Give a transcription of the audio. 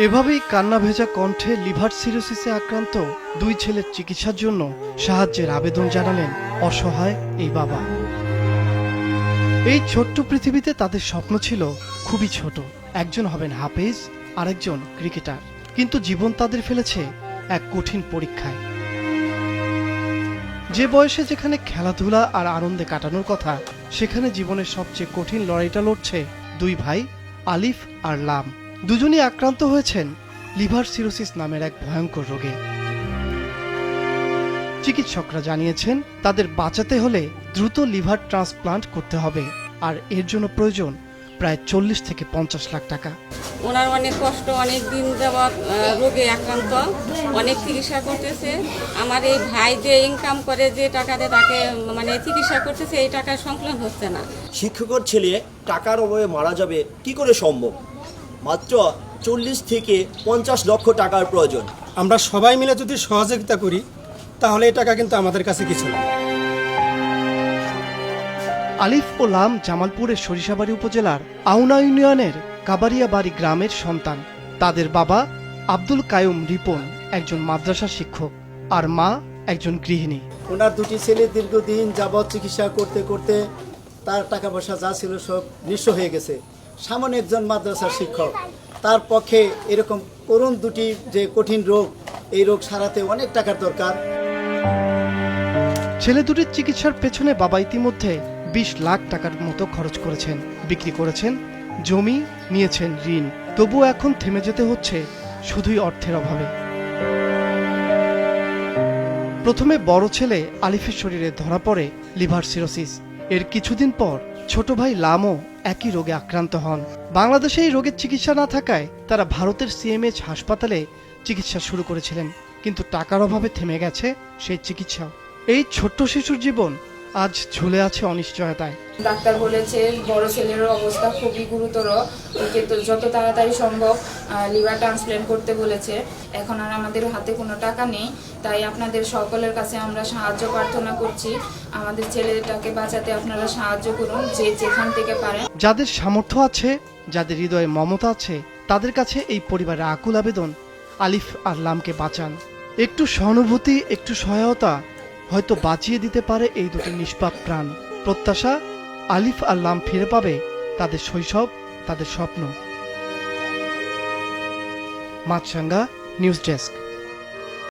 এভাবেই কান্না ভেজা কণ্ঠে লিভার সিরোসিসে আক্রান্ত দুই ছেলের চিকিৎসার জন্য সাহায্যের আবেদন জানালেন অসহায় এই বাবা। এই ছোট্ট পৃথিবীতে তাদের স্বপ্ন ছিল খুবই ছোট। একজন হবেন হাফেজ, আরেকজন ক্রিকেটার। কিন্তু জীবন তাদের ফেলেছে এক কঠিন পরীক্ষায়। যে বয়সে যেখানে খেলাধুলা আর আনন্দে কাটানোর কথা, সেখানে জীবনের সবচেয়ে কঠিন লড়াইটা লড়ছে দুই ভাই, আলিফ আর লাম। দুজনই আক্রান্ত হয়েছেন লিভার সিরোসিস নামের এক ভয়ঙ্কর রোগে। চিকিৎসকরা জানিয়েছেন তাদের বাঁচাতে হলে দ্রুত লিভার ট্রান্সপ্লান্ট করতে হবে আর এর জন্য প্রয়োজন প্রায় চল্লিশ থেকে পঞ্চাশ লাখ টাকা। ওনার অনেক কষ্ট অনেক দিন যাবৎ রোগে আক্রান্ত অনেক চিকিৎসা করতেছে। আমার এই ভাই যে ইনকাম করে যে টাকাতে তাকে মানে চিকিৎসা করতেছে এই টাকার সংকলন হচ্ছে না। শিক্ষকের ছেলে টাকার অভাবে মারা যাবে কি করে সম্ভব? মাত্র চল্লিশ থেকে পঞ্চাশ লক্ষ টাকার প্রয়োজন। আমরা সবাই মিলে যদি সহযোগিতা করি তাহলে এই টাকা কিন্তু আমাদের কাছে কিছু না। আলিফ ও লাম জামালপুরের সরিষাবাড়ি উপজেলার আউনা ইউনিয়নের কাবারিয়াবাড়ি গ্রামের সন্তান। তাদের বাবা আব্দুল কায়ুম রিপন একজন মাদ্রাসা শিক্ষক আর মা একজন গৃহিণী। ওনার দুটি ছেলে দীর্ঘদিন যাবৎ চিকিৎসা করতে করতে তার টাকা পয়সা যা ছিল সব নিঃস্ব হয়ে গেছে। সামান্য একজন মাদ্রাসার শিক্ষক, তার পক্ষে এরকম করুণ দুটি যে কঠিন রোগ, এই রোগ সারাতে অনেক টাকার দরকার। ছেলে দুটির চিকিৎসার পেছনে বাবা ইতিমধ্যে বিশ লাখ টাকার মতো খরচ করেছেন, বিক্রি করেছেন, জমি নিয়েছেন ঋণ। তবুও এখন থেমে যেতে হচ্ছে শুধুই অর্থের অভাবে। প্রথমে বড় ছেলে আলিফের শরীরে ধরা পড়ে লিভার সিরোসিস। এর কিছুদিন পর ছোট ভাই লামও একই রোগে আক্রান্ত হন। বাংলাদেশে এই রোগের চিকিৎসা না থাকায় তারা ভারতের সিএমএইচ হাসপাতালে চিকিৎসা শুরু করেছিলেন। কিন্তু টাকার অভাবে থেমে গেছে সেই চিকিৎসা এই ছোট্ট শিশুর জীবন আজ ঝুলে আছে অনিশ্চয়তায়। ডাক্তার বলেছে বড় ছেলেরও অবস্থা খুবই গুরুতর। ওকে তো যত তাড়াতাড়ি সম্ভব লিভার ট্রান্সপ্ল্যান্ট করতে বলেছে। এখন আর আমাদের হাতে কোনো টাকা নেই। তাই আপনাদের সকলের কাছে আমরা সাহায্য প্রার্থনা করছি। আমাদের ছেলেটাকে বাঁচাতে আপনারা সাহায্য করুন যে যেখান থেকে পারেন। যাদের সামর্থ্য আছে যাদের হৃদয়ে মমতা আছে তাদের কাছে এই পরিবারের আকুল আবেদন আলিফ আর লামকে বাঁচান। একটু সহানুভূতি একটু সহায়তা হয়তো বাঁচিয়ে দিতে পারে এই দুটি নিষ্পাপ প্রাণ। প্রত্যাশা, আলিফ আর লাম ফিরে পাবে তাদের শৈশব, তাদের স্বপ্ন। Maasranga news desk.